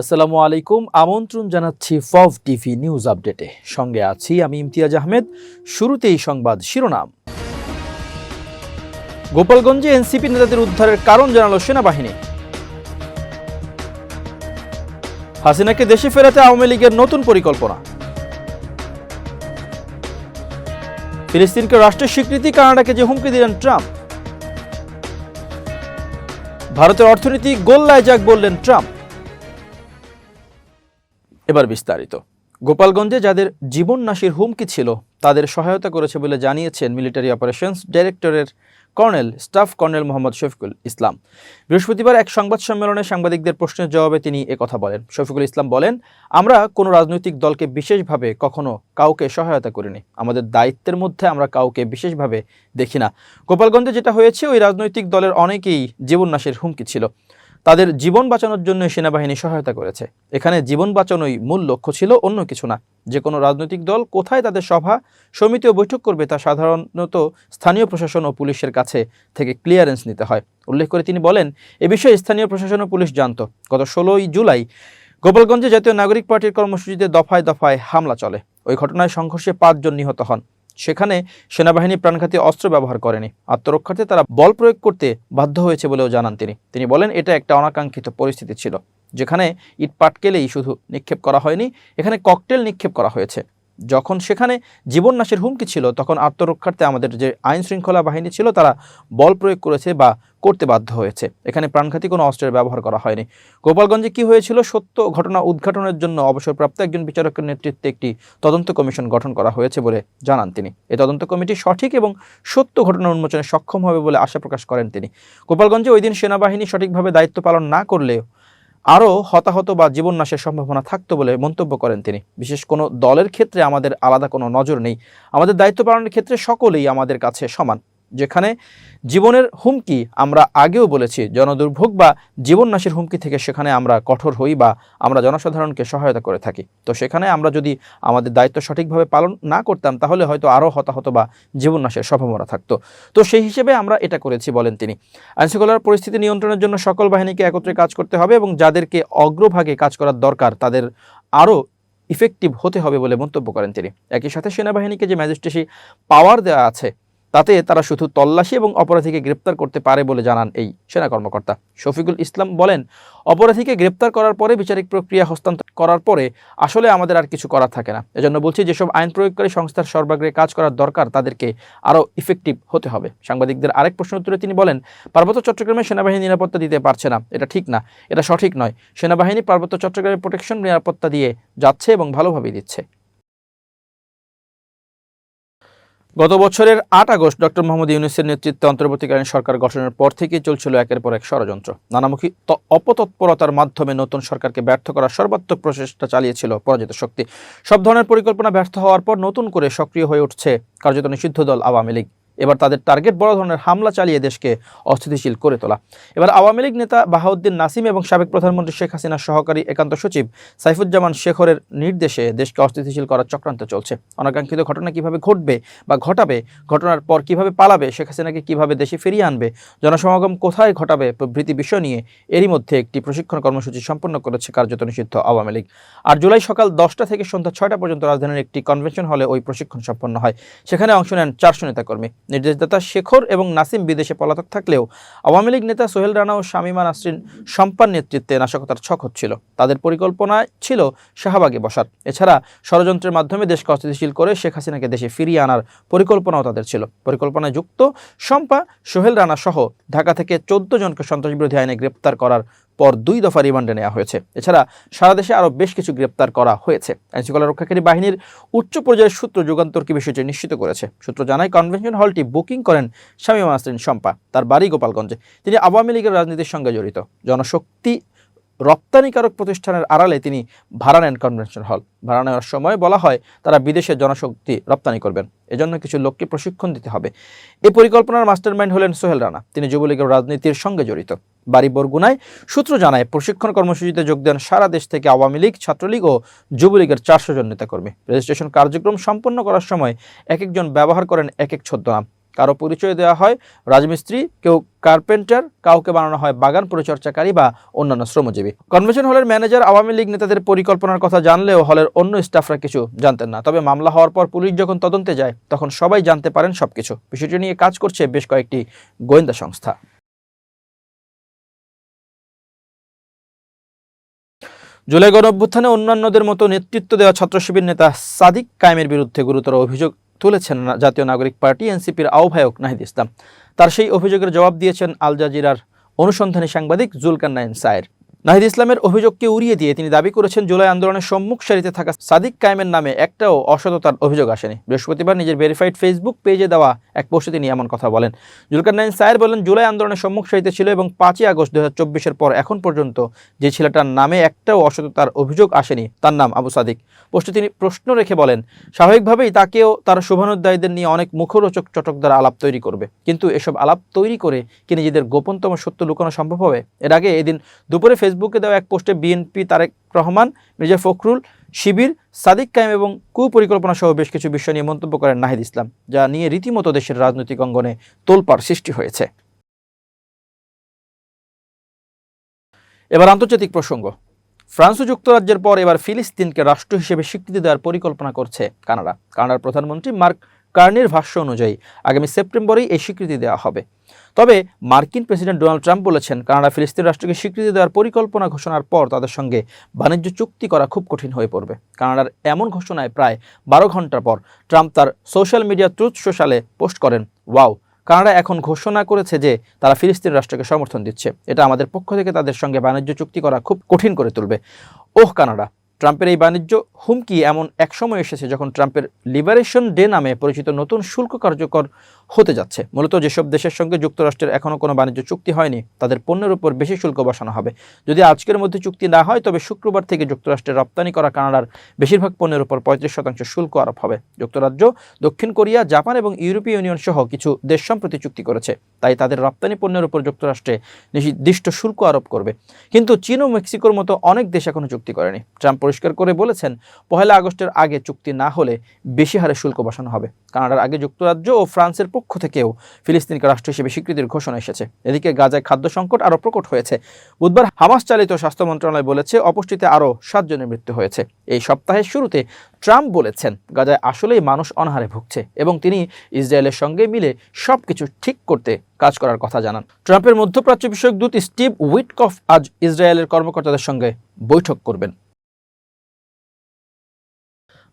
আসসালামু আলাইকুম। আমন্ত্রণ জানাচ্ছি ফভ টিভি নিউজ আপডেটে। সঙ্গে আছি আমি ইমতিয়াজ আহমেদ। শুরুতেই সংবাদ শিরোনাম। গোপালগঞ্জে এনসিপি নেতাদের উদ্ধারের কারণ জানালো সেনাবাহিনী। হাসিনাকে দেশে ফেরাতে আওয়ামী লীগের নতুন পরিকল্পনা। ফিলিস্তিনকে রাষ্ট্রের স্বীকৃতি, কানাডাকে যে হুমকি দিলেন ট্রাম্প। ভারতের অর্থনীতি গোল্লায় যাক বললেন ট্রাম্প। এবার বিস্তারিত। গোপালগঞ্জে যাদের জীবন নাশির হুমকি ছিল, তাদের সহায়তা করেছে বলে জানিয়েছেন military operations ডাইরেক্টরের colonel, staff colonel Mohammad Shafiqul Islam. বৃহস্পতিবার এক সংবাদ সম্মেলনে সাংবাদিকদের প্রশ্নের জবাবে তিনি কথা বলেন। শফিকুল ইসলাম বলেন, আমরা কোনো রাজনৈতিক দলকে বিশেষভাবে কখনো কাউকে সহায়তা করিনি। আমাদের দায়িত্বের মধ্যে আমরা কাউকে বিশেষভাবে দেখি না। গোপালগঞ্জে যেটা হয়েছে, ওই রাজনৈতিক দলের অনেকেই জীবন নাশের হুমকি ছিল। তাদের জীবন বাঁচানোর জন্য সেনাবাহিনী সহায়তা করেছে। এখানে জীবন বাঁচানোই মূল লক্ষ্য ছিল, অন্য কিছু না। যে কোনো রাজনৈতিক দল কোথায় তাদের সভা, সমিতি ও বৈঠক করবে তা সাধারণত স্থানীয় প্রশাসন ও পুলিশের কাছে থেকে ক্লিয়ারেন্স নিতে হয়। উল্লেখ করে তিনি বলেন, এ বিষয়ে স্থানীয় প্রশাসন ও পুলিশ জানত। গত ষোলোই জুলাই গোপালগঞ্জে জাতীয় নাগরিক পার্টির কর্মসূচিতে দফায় দফায় হামলা চলে। ওই ঘটনায় সংঘর্ষে পাঁচজন নিহত হন। সেখানে সেনাবাহিনী প্রাণঘাতী অস্ত্র ব্যবহার করেনি। আত্মরক্ষার্থে তারা বল প্রয়োগ করতে বাধ্য হয়েছে বলেও জানান তিনি। তিনি বলেন, এটা একটা অনাকাঙ্ক্ষিত পরিস্থিতি ছিল, যেখানে ইট পাটকেলেই শুধু নিক্ষেপ করা হয়নি, এখানে ককটেল নিক্ষেপ করা হয়েছে। যখন সেখানে জীবন নাশের হুমকি ছিল, তখন আত্মরক্ষার্থে আমাদের যে আইন শৃঙ্খলা বাহিনী ছিল, তারা বল প্রয়োগ করেছে বা করতে বাধ্য হয়েছে। এখানে প্রাণঘাতী কোনো অস্ত্রের ব্যবহার করা হয়নি। গোপালগঞ্জে কি হয়েছিল? সত্য ঘটনা উদ্ঘাটনের জন্য অবসরপ্রাপ্ত একজন বিচারকের নেতৃত্বে একটি তদন্ত কমিশন গঠন করা হয়েছে বলে জানান তিনি। এই তদন্ত কমিটি সঠিক এবং সত্য ঘটনা উন্মোচনে সক্ষম হবে বলে আশা প্রকাশ করেন তিনি। গোপালগঞ্জে ওই দিন সেনাবাহিনী সঠিকভাবে দায়িত্ব পালন না করলেও আরও হতাহত বা জীবন নাশের সম্ভাবনা থাকতো বলে মন্তব্য করেন তিনি। বিশেষ কোনো দলের ক্ষেত্রে আমাদের আলাদা কোনো নজর নেই। আমাদের দায়িত্ব পালনের ক্ষেত্রে সকলেই আমাদের কাছে সমান। যেখানে জীবনের হুমকি আমরা আগেও বলেছি, জনদুর্ভোগ বা জীবন নাশের হুমকি থেকে সেখানে আমরা কঠোর হই বা আমরা জনসাধারণকে সহায়তা করে থাকি। তো সেখানে আমরা যদি আমাদের দায়িত্ব সঠিকভাবে পালন না করতাম, তাহলে হয়তো আরও হতাহত বা জীবন নাশের সম্ভাবনা থাকতো। তো সেই হিসেবে আমরা এটা করেছি, বলেন তিনি। আইনশৃঙ্খলার পরিস্থিতি নিয়ন্ত্রণের জন্য সকল বাহিনীকে একত্রে কাজ করতে হবে এবং যাদেরকে অগ্রভাগে কাজ করার দরকার, তাদের আরও ইফেক্টিভ হতে হবে বলে মন্তব্য করেন তিনি। একই সাথে সেনাবাহিনীকে যে ম্যাজিস্ট্রেসি পাওয়ার দেওয়া আছে তাতে তারা শুধু তল্লাশি এবং অপরাধীকে গ্রেপ্তার করতে পারে বলে জানান এই সেনা কর্মকর্তা। শফিকুল ইসলাম বলেন, অপরাধীকে গ্রেপ্তার করার পরে বিচারিক প্রক্রিয়া হস্তান্তর করার পরে আসলে আমাদের আর কিছু করার থাকে না। এজন্য বলছি, যেসব আইন প্রয়োগকারী সংস্থার সর্বাগ্রে কাজ করার দরকার, তাদেরকে আরও ইফেক্টিভ হতে হবে। সাংবাদিকদের আরেক প্রশ্ন উত্তরে তিনি বলেন, পার্বত্য চট্টগ্রামে সেনাবাহিনী নিরাপত্তা দিতে পারছে না। এটা ঠিক না, এটা সঠিক নয়। সেনাবাহিনী পার্বত্য চট্টগ্রামে প্রোটেকশন নিরাপত্তা দিয়ে যাচ্ছে এবং ভালোভাবেই দিচ্ছে। গত বছরের আট আগস্ট ডক্টর মোহাম্মদ ইউনুসের নেতৃত্বে অন্তর্বর্তীকালীন সরকার গঠনের পর থেকেই চলছিল একের পর এক ষড়যন্ত্র। নানামুখী অপতৎপরতার মাধ্যমে নতুন সরকারকে ব্যর্থ করার সর্বাত্মক প্রচেষ্টা চালিয়েছিল পরাজিত শক্তি। সব ধরনের পরিকল্পনা ব্যর্থ হওয়ার পর নতুন করে সক্রিয় হয়ে উঠছে কার্যত নিষিদ্ধ দল আওয়ামী লীগ। এবার তাদের টার্গেট বড় ধরনের হামলা চালিয়ে দেশকে অস্থিতিশীল করে তোলা। এবার আওয়ামী লীগ নেতা বাহাউদ্দিন নাসিম এবং সাবেক প্রধানমন্ত্রী শেখ হাসিনার সহকারী একান্ত সচিব সাইফুজ্জামান শেখরের নির্দেশে দেশকে অস্থিতিশীল করার চক্রান্ত চলছে। অনাকাঙ্ক্ষিত ঘটনা কীভাবে ঘটবে বা ঘটাবে, ঘটনার পর কীভাবে পালাবে, শেখ হাসিনাকে কীভাবে দেশে ফিরিয়ে আনবে, জনসমাগম কোথায় ঘটাবে প্রভৃতি বিষয় নিয়ে এরই মধ্যে একটি প্রশিক্ষণ কর্মসূচি সম্পন্ন করেছে কার্যত নিষিদ্ধ আওয়ামী লীগ। আর জুলাই সকাল দশটা থেকে সন্ধ্যা ছয়টা পর্যন্ত রাজধানীর একটি কনভেনশন হলে ওই প্রশিক্ষণ সম্পন্ন হয়। সেখানে অংশ নেন চারশো নেতাকর্মী। নির্দেশদাতা শেখর এবং নাসিম বিদেশে পলাতক থাকলেও আওয়ামী লীগ নেতা সোহেল রানা ও শামীমা নাসরিন সম্পান নেতৃত্বে নাশকতার ছক হচ্ছিল। তাদের পরিকল্পনা ছিল শাহবাগে বসার এছাড়া ষড়যন্ত্রের মাধ্যমে দেশকে অস্থিতিশীল করে শেখ হাসিনাকে দেশে ফিরিয়ে আনার পরিকল্পনাও তাদের ছিল। পরিকল্পনায় যুক্ত শম্পা সোহেল রানা সহ ঢাকা থেকে চোদ্দ জনকে সন্ত্রাসবিরোধী আইনে গ্রেপ্তার করার পর দুই দফা রিমান্ডে নেওয়া হয়েছে। এছাড়া সারা দেশে আরও বেশ কিছু গ্রেপ্তার করা হয়েছে। আইনশৃঙ্খলা রক্ষাকারী বাহিনীর উচ্চ পর্যায়ের সূত্র যুগান্তরকে বিষয়টি নিশ্চিত করেছে? সূত্র জানায়, কনভেনশন হলটি বুকিং করেন শামীমা নাসরিন শম্পা, তার বাড়ি গোপালগঞ্জে। তিনি আওয়ামী লীগের রাজনীতির সঙ্গে জড়িত। জনশক্তি রপ্তানিকারক প্রতিষ্ঠানের আড়ালে তিনি ভাড়া নেন কনভেনশন হল। ভাড়া নেওয়ার সময় বলা হয়, তারা বিদেশে জনশক্তি রপ্তানি করবেন। এজন্য কিছু লোককে প্রশিক্ষণ দিতে হবে। এই পরিকল্পনার মাস্টারমাইন্ড হলেন সোহেল রানা। তিনি যুবলীগের রাজনীতির সঙ্গে জড়িত। বাড়ি বরগুনায়। সূত্র জানায়, প্রশিক্ষণ কর্মসূচিতে যোগ দেন সারা দেশ থেকে আওয়ামী লীগ, ছাত্রলীগ ও যুবলীগের চারশো জন নেতাকর্মী। রেজিস্ট্রেশন কার্যক্রম সম্পন্ন করার সময় এক একজন ব্যবহার করেন এক এক ছদ্মনাম। কারও পরিচয় দেওয়া হয় রাজমিস্ত্রি, কেউ কার্পেন্টার, কাউকে বানানো হয় বাগান পরিচর্যাকারী বা অন্যান্য শ্রমজীবী। কনভেনশন হলের ম্যানেজার আওয়ামী লীগ নেতাদের পরিকল্পনার কথা জানলেও হলের অন্য স্টাফরা কিছু জানতেন না। তবে মামলা হওয়ার পর পুলিশ যখন তদন্তে যায়, তখন সবাই জানতে পারেন সবকিছু। বিষয়টি নিয়ে কাজ করছে বেশ কয়েকটি গোয়েন্দা সংস্থা। জুলাই গণঅভ্যুত্থানে অন্যান্যদের মতো নেতৃত্ব দেওয়া ছাত্র শিবির নেতা সাদিক কায়েমের বিরুদ্ধে গুরুতর অভিযোগ তুলেছেন জাতীয় নাগরিক পার্টি এনসিপির আহ্বায়ক নাহিদ ইসলাম। তার সেই অভিযোগের জবাব দিয়েছেন আল জাজিরার অনুসন্ধানী সাংবাদিক জুলকান্নাইন সায়ের। নাহিদ ইসলামের অভিযোগকে উড়িয়ে দিয়ে তিনি দাবি করেছেন, জুলাই আন্দোলনের সম্মুখ সারিতে থাকা সাদিক কায়েমের নামে একটাও অসততার অভিযোগ আসেনি। বৃহস্পতিবার নিজের ভেরিফাইড ফেসবুক পেজে দেওয়া এক পোস্টে তিনি এমন কথা বলেন। জুলকার নাইন সায়ের বলেন, জুলাই আন্দোলনের সম্মুখ সারিতে ছিল এবং পাঁচই আগস্ট দু হাজার পর এখন পর্যন্ত যে ছেলেটার নামে একটাও অসততার অভিযোগ আসেনি, তার নাম আবু সাদিক। পোস্টে তিনি প্রশ্ন রেখে বলেন, স্বাভাবিকভাবেই তাকেও তার শুভানুধ্যায়ীদের নিয়ে অনেক মুখরোচক চটক দ্বারা আলাপ তৈরি করবে। কিন্তু এসব আলাপ তৈরি করে কি নিজেদের গোপনতম সত্য লুকানো সম্ভব হবে? এর আগে এদিন দুপুরে ফেসবুকে দেওয়া এক পোস্টে বিএনপি তারেক রহমান, মির্জা ফখরুল, শিবির, সাদিক কায়েম এবং কুপরিকল্পনা সহ বেশ কিছু বিষয় নিয়ে মন্তব্য করেন নাহিদ ইসলাম, যা নিয়ে রীতিমতো দেশের রাজনৈতিক অঙ্গনে তোলপাড় সৃষ্টি হয়েছে। এবার আন্তর্জাতিক প্রসঙ্গ। ফ্রান্স ও যুক্তরাজ্যের পর এবার ফিলিস্তিনকে রাষ্ট্র হিসেবে স্বীকৃতি দেওয়ার পরিকল্পনা করছে কানাডা। কানাডার প্রধানমন্ত্রী মার্ক কার্নির ভাষ্য অনুযায়ী, আগামী সেপ্টেম্বরেই এই স্বীকৃতি দেওয়া হবে। তবে মার্কিন প্রেসিডেন্ট ডোনাল্ড ট্রাম্প বলেছেন, কানাডা ফিলিস্তিন রাষ্ট্রকে স্বীকৃতি দেওয়ার পরিকল্পনা ঘোষণার পর তাদের সঙ্গে বাণিজ্য চুক্তি করা খুব কঠিন হয়ে পড়বে। কানাডার এমন ঘোষণায় প্রায় বারো ঘণ্টা পর ট্রাম্প তার সোশ্যাল মিডিয়া ট্রুথ সোশ্যালে পোস্ট করেন, ওয়াও, কানাডা এখন ঘোষণা করেছে যে তারা ফিলিস্তিন রাষ্ট্রকে সমর্থন দিচ্ছে। এটা আমাদের পক্ষ থেকে তাদের সঙ্গে বাণিজ্য চুক্তি করা খুব কঠিন করে তুলবে। ওহ, কানাডা, ট্রাম্পের এই বাণিজ্য হুমকি এমন এক সময় এসেছে যখন ট্রাম্পের লিবারেশন ডে নামে পরিচিত নতুন শুল্ক কার্যকর হতে যাচ্ছে। মূলত যেসব দেশের সঙ্গে যুক্তরাষ্ট্রের এখনও কোনো বাণিজ্য চুক্তি হয়নি, তাদের পণ্যের উপর বেশি শুল্ক বসানো হবে। যদি আজকের মধ্যে চুক্তি না হয়, তবে শুক্রবার থেকে যুক্তরাষ্ট্রে রপ্তানি করা কানাডার বেশিরভাগ পণ্যের উপর পঁয়ত্রিশ শতাংশ শুল্ক আরোপ হবে। যুক্তরাজ্য, দক্ষিণ কোরিয়া, জাপান এবং ইউরোপীয় ইউনিয়ন সহ কিছু দেশ সম্প্রতি চুক্তি করেছে। তাই তাদের রপ্তানি পণ্যের উপর যুক্তরাষ্ট্রে নির্দিষ্ট শুল্ক আরোপ করবে। কিন্তু চীন ও মেক্সিকোর মতো অনেক দেশ এখনও চুক্তি করেনি। ট্রাম্প পরিষ্কার করে বলেছেন, পহেলা আগস্টের আগে চুক্তি না হলে বেশি হারে শুল্ক বসানো হবে। কানাডার আগে যুক্তরাজ্য ও ফ্রান্সের পক্ষ থেকেও ফিলিস্তিনকে রাষ্ট্র হিসেবে স্বীকৃতির ঘোষণা এসেছে। এদিকে গাজায় খাদ্য সংকট আরও প্রকট হয়েছে। বুধবার হামাস চালিত স্বাস্থ্য মন্ত্রণালয় বলেছে, অপুষ্টিতে আরও সাতজনের মৃত্যু হয়েছে। এই সপ্তাহের শুরুতে ট্রাম্প বলেছেন, গাজায় আসলেই মানুষ অনাহারে ভুগছে এবং তিনি ইসরায়েলের সঙ্গে মিলে সব কিছু ঠিক করতে কাজ করার কথা জানান। ট্রাম্পের মধ্যপ্রাচ্য বিষয়ক দূত স্টিভ উইটকফ আজ ইসরায়েলের কর্মকর্তাদের সঙ্গে বৈঠক করবেন।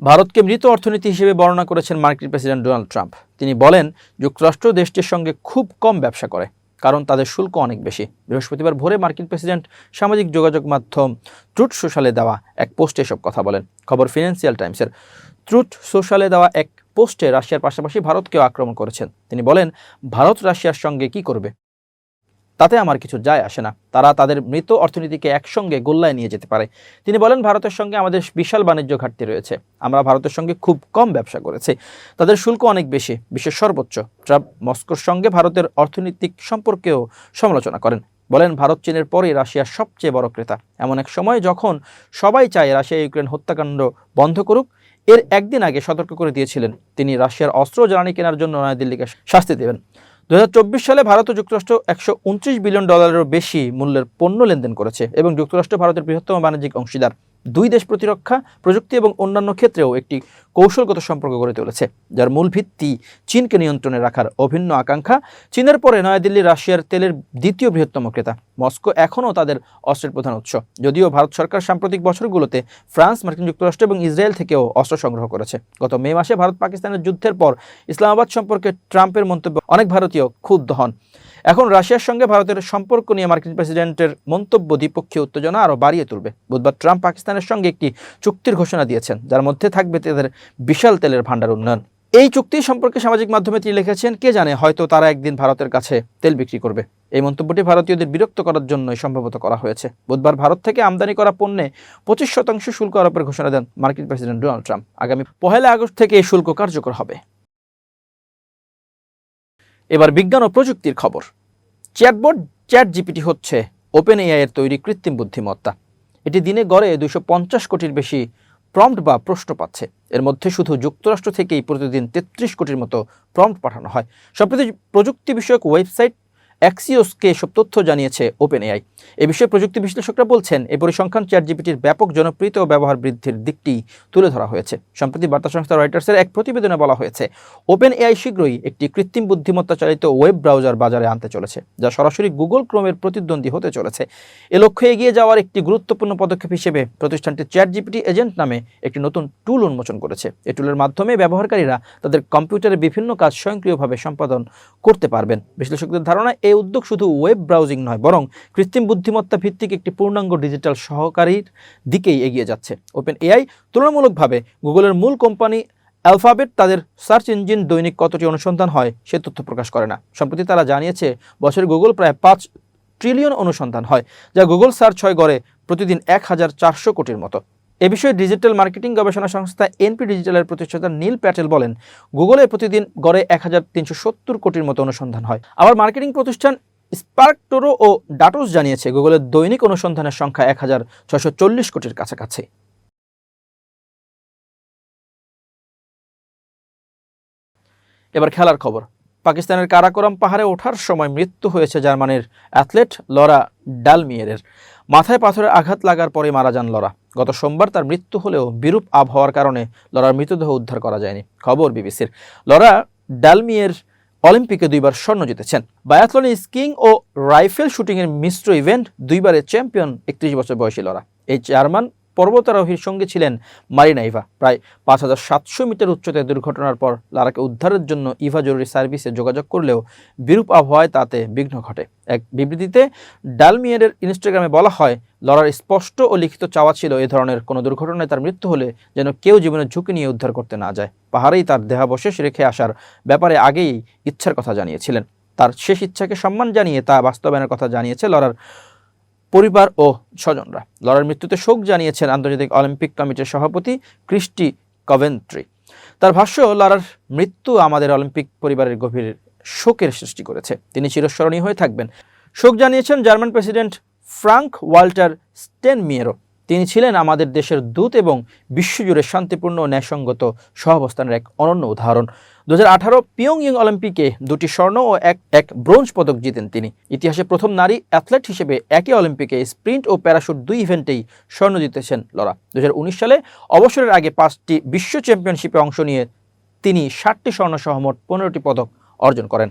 ভারতকে মৃত অর্থনীতি হিসেবে বর্ণনা করেছেন মার্কিন প্রেসিডেন্ট ডোনাল্ড ট্রাম্প। তিনি বলেন, যুক্তরাষ্ট্র দেশটির সঙ্গে খুব কম ব্যবসা করে, কারণ তাদের শুল্ক অনেক বেশি। বৃহস্পতিবার ভোরে মার্কিন প্রেসিডেন্ট সামাজিক যোগাযোগ মাধ্যম ট্রুথ সোশ্যালে দেওয়া এক পোস্টে এসব কথা বলেন। খবর ফিনান্সিয়াল টাইমসের। ট্রুথ সোশ্যালে দেওয়া এক পোস্টে রাশিয়ার পাশাপাশি ভারতকেও আক্রমণ করেছেন। তিনি বলেন, ভারত রাশিয়ার সঙ্গে কি করবে? তাতে আমার কিছু যায় আসে না। তারা তাদের মৃত অর্থনীতিকে একসঙ্গে গোল্লায় নিয়ে যেতে পারে। তিনি বলেন, ভারতের সঙ্গে আমাদের বিশাল বাণিজ্য ঘাটতি রয়েছে। আমরা ভারতের সঙ্গে খুব কম ব্যবসা করেছি। তাদের শুল্ক অনেক বেশি, বিশ্বের সর্বোচ্চ। ট্রাম্প মস্কোর সঙ্গে ভারতের অর্থনৈতিক সম্পর্কেও সমালোচনা করেন। বলেন, ভারত চীনের পরে রাশিয়ার সবচেয়ে বড় ক্রেতা। এমন এক সময় যখন সবাই চায় রাশিয়া ইউক্রেন হত্যাকাণ্ড বন্ধ করুক, এর একদিন আগে সতর্ক করে দিয়েছিলেন তিনি রাশিয়ার অস্ত্র জ্বালানি কেনার জন্য নয়াদিল্লিকে শাস্তি দেবেন। দু হাজার চব্বিশ সালে ভারত ও যুক্তরাষ্ট্র একশো উনত্রিশ বিলিয়ন ডলারেরও বেশি মূল্যের পণ্য লেনদেন করেছে এবং যুক্তরাষ্ট্র ভারতের বৃহত্তম বাণিজ্যিক অংশীদার। দুই দেশ প্রতিরক্ষা, প্রযুক্তি এবং অন্যান্য ক্ষেত্রেও একটি কৌশলগত সম্পর্ক গড়ে তুলেছে, যার মূল ভিত্তি চীনকে নিয়ন্ত্রণে রাখার অভিন্ন আকাঙ্ক্ষা। চীনের পরে নয়াদিল্লি রাশিয়ার তেলের দ্বিতীয় বৃহত্তম ক্রেতা। মস্কো এখনও তাদের অস্ত্রের প্রধান উৎস। যদিও ভারত সরকার সাম্প্রতিক বছরগুলোতে ফ্রান্স, মার্কিন যুক্তরাষ্ট্র এবং ইসরায়েল থেকেও অস্ত্র সংগ্রহ করেছে। গত মে মাসে ভারত পাকিস্তানের যুদ্ধের পর ইসলামাবাদ সম্পর্কে ট্রাম্পের মন্তব্য অনেক ভারতীয় ক্ষুব্ধ হন। এখন রাশিয়ার সঙ্গে ভারতের সম্পর্ক নিয়ে মার্কিন প্রেসিডেন্টের মন্তব্য দ্বিপক্ষীয় উত্তেজনা আরও বাড়িয়ে তুলবে। বুধবার ট্রাম্প পাকিস্তানের সঙ্গে একটি চুক্তির ঘোষণা দিয়েছেন, যার মধ্যে থাকবে তাদের বিশাল তেলের ভাণ্ডার উন্নয়ন। এই চুক্তি সম্পর্কে সামাজিক মাধ্যমে তিনি লিখেছেন, কে জানে, হয়তো তারা একদিন ভারতের কাছে তেল বিক্রি করবে। এই মন্তব্যটি ভারতীয়দের বিরক্ত করার জন্যই সম্ভবত করা হয়েছে। বুধবার ভারত থেকে আমদানি করা পণ্যে পঁচিশ শতাংশ শুল্ক আরোপের ঘোষণা দেন মার্কিন প্রেসিডেন্ট ডোনাল্ড ট্রাম্প। আগামী পহেলা আগস্ট থেকে এই শুল্ক কার্যকর হবে। এবার বিজ্ঞান ও প্রযুক্তির খবর। চ্যাটবোর্ড চ্যাট জিপিটি হচ্ছে ওপেন এআই এর তৈরি কৃত্রিম বুদ্ধিমত্তা। এটি দিনে গড়ে দুশো কোটির বেশি প্রম্পট বা প্রশ্ন পাচ্ছে। এর মধ্যে শুধু যুক্তরাষ্ট্র থেকেই প্রতিদিন তেত্রিশ কোটির মতো প্রম্পট পাঠানো হয়। সম্প্রতি প্রযুক্তি বিষয়ক ওয়েবসাইট অ্যাক্সিওসকে এসব তথ্য জানিয়েছে ওপেন এআই এ বিষয়ে প্রযুক্তি বিশ্লেষকরা বলছেন এই পরিসংখ্যান চ্যাট জিপিটির ব্যাপক জনপ্রিয়তা ও ব্যবহার বৃদ্ধির দিকটি তুলে ধরা হয়েছে। সম্প্রতি বার্তা সংস্থা রয়টার্সের এক প্রতিবেদনে বলা হয়েছে ওপেন এআই শীঘ্রই একটি কৃত্রিম বুদ্ধিমত্তা চালিত ওয়েব ব্রাউজার বাজারে আনতে চলেছে, যা সরাসরি গুগল ক্রোমের প্রতিদ্বন্দ্বী হতে চলেছে। এ লক্ষ্যে এগিয়ে যাওয়ার একটি গুরুত্বপূর্ণ পদক্ষেপ হিসেবে প্রতিষ্ঠানটি চ্যাট জিপিটি এজেন্ট নামে একটি নতুন টুল উন্মোচন করেছে। এই টুলের মাধ্যমে ব্যবহারকারীরা তাদের কম্পিউটারে বিভিন্ন কাজ স্বয়ংক্রিয়ভাবে সম্পাদন করতে পারবেন। বিশ্লেষকদের ধারণা এই উদ্যোগ শুধু ওয়েব ব্রাউজিং নয়, বরং কৃত্রিম বুদ্ধিমত্তা ভিত্তিক একটি পূর্ণাঙ্গ ডিজিটাল সহকারীর দিকেই এগিয়ে যাচ্ছে। ওপেন এআই তুলনামূলকভাবে গুগলের মূল কোম্পানি অ্যালফাবেট তাদের সার্চ ইঞ্জিন দৈনিক কতটি অনুসন্ধান হয় সে তথ্য প্রকাশ করে না। সম্প্রতি তারা জানিয়েছে, বছরে গুগল প্রায় পাঁচ ট্রিলিয়ন অনুসন্ধান হয়, যা গুগল সার্চ হয় গড়ে প্রতিদিন এক হাজার চারশো কোটির মতো। এ বিষয়ে ডিজিটাল মার্কেটিং গবেষণা সংস্থা এনপি ডিজিটালের প্রতিষ্ঠাতা নীল প্যাটেল বলেন, গুগলে প্রতিদিন গড়ে এক হাজার তিনশো সত্তর কোটির মতো অনুসন্ধান হয়। আবার মার্কেটিং প্রতিষ্ঠান স্পার্কটোরো ও ডাটোস জানিয়েছে গুগলের দৈনিক অনুসন্ধানের সংখ্যা এক হাজার ছয়শো চল্লিশ কোটির কাছাকাছি। এবার খেলার খবর। পাকিস্তানের কারাকোরাম পাহাড়ে ওঠার সময় মৃত্যু হয়েছে জার্মানির অ্যাথলেট লরা ডালমিয়ারের। মাথায় পাথরের আঘাত লাগার পরে মারা যান লরা। গত সোমবার তার মৃত্যু হলেও বিরূপ আবহাওয়ার কারণে লরার মৃতদেহ উদ্ধার করা যায়নি। খবর বিবিসির। লরা ডালমিয়ের অলিম্পিকে দুইবার স্বর্ণ জিতেছেন। বায়াথলনে স্কিং ও রাইফেল শুটিংয়ের মিশ্র ইভেন্ট দুইবারের চ্যাম্পিয়ন একত্রিশ বছর বয়সী লরা। এই জার্মান পর্বতারোহীর সঙ্গে ছিলেন মারিনা ইভা। প্রায় পাঁচ হাজার সাতশো মিটার উচ্চতায় দুর্ঘটনার পর লারাকে উদ্ধারের জন্য ইভা জরুরি সার্ভিসে যোগাযোগ করলেও বিরূপ আবহাওয়ায় তাতে বিঘ্ন ঘটে। এক বিবৃতিতে ডালমিয়ারের ইনস্টাগ্রামে বলা হয় লড়ার স্পষ্ট ও লিখিত চাওয়া ছিল এ ধরনের কোনো দুর্ঘটনায় তার মৃত্যু হলে যেন কেউ জীবনের ঝুঁকি নিয়ে উদ্ধার করতে না যায়। পাহাড়েই তার দেহাবশেষ রেখে আসার ব্যাপারে আগেই ইচ্ছার কথা জানিয়েছিলেন। তার শেষ ইচ্ছাকে সম্মান জানিয়ে তা বাস্তবায়নের কথা জানিয়েছে লড়ার পরিবার ও স্বজনরা। লড়ার মৃত্যুতে শোক জানিয়েছেন আন্তর্জাতিক অলিম্পিক কমিটির সভাপতি ক্রিস্টি কভেন্ট্রি। তার ভাষ্য, লড়ার মৃত্যু আমাদের অলিম্পিক পরিবারের গভীর শোকের সৃষ্টি করেছে। তিনি চিরস্মরণীয় হয়ে থাকবেন। শোক জানিয়েছেন German president Frank Walter Steinmeier তিনি ছিলেন আমাদের দেশের দূত এবং বিশ্বজুড়ে শান্তিপূর্ণ ন্যায়সঙ্গত সহাবস্থানের এক অনন্য উদাহরণ। দু হাজার আঠারো পিয়ংইং অলিম্পিকে দুটি স্বর্ণ ও এক এক ব্রোঞ্জ পদক জিতেন তিনি। ইতিহাসে প্রথম নারী অ্যাথলেট হিসেবে একই অলিম্পিকে স্প্রিন্ট ও প্যারাশুট দুই ইভেন্টেই স্বর্ণ জিতেছেন লরা। দু হাজার উনিশ সালে অবসরের আগে পাঁচটি বিশ্ব চ্যাম্পিয়নশিপে অংশ নিয়ে তিনি ষাটটি স্বর্ণ সহ মোট পনেরোটি পদক অর্জন করেন।